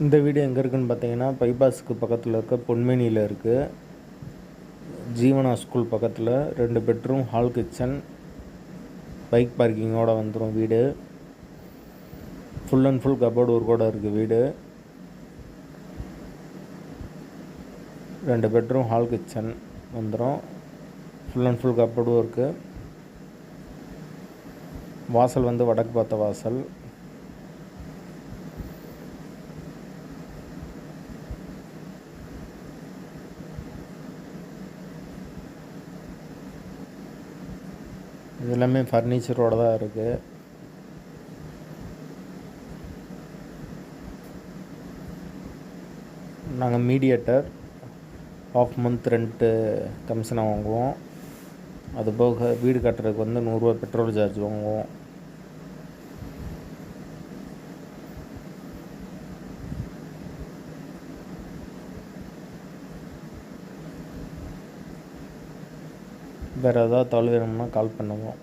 இந்த வீடு எங்கே இருக்குன்னு பார்த்தீங்கன்னா பைபாஸுக்கு பக்கத்தில் இருக்க பொன்மேனியில் இருக்குது ஜீவனா ஸ்கூல் பக்கத்தில் ரெண்டு பெட்ரூம் ஹால் கிச்சன் பைக் பார்க்கிங்கோடு வந்துடும் வீடு. ஃபுல் அண்ட் ஃபுல் கபோர்டு கூட இருக்குது வீடு. ரெண்டு பெட்ரூம் ஹால் கிச்சன் வந்துடும் ஃபுல் அண்ட் ஃபுல் கபோர்டும் இருக்குது வாசல் வந்து வடக்கு பார்த்த வாசல். இது எல்லாமே ஃபர்னிச்சரோட தான் இருக்குது நாங்கள் மீடியேட்டர் ஆஃப் மந்த் ரெண்ட்டு கமிஷனாக வாங்குவோம். அது போக வீடு கட்டுறதுக்கு வந்து நூறுரூவா பெட்ரோல் சார்ஜ் வாங்குவோம். வேறு ஏதாவது தகவல் கால் பண்ணுவோம்.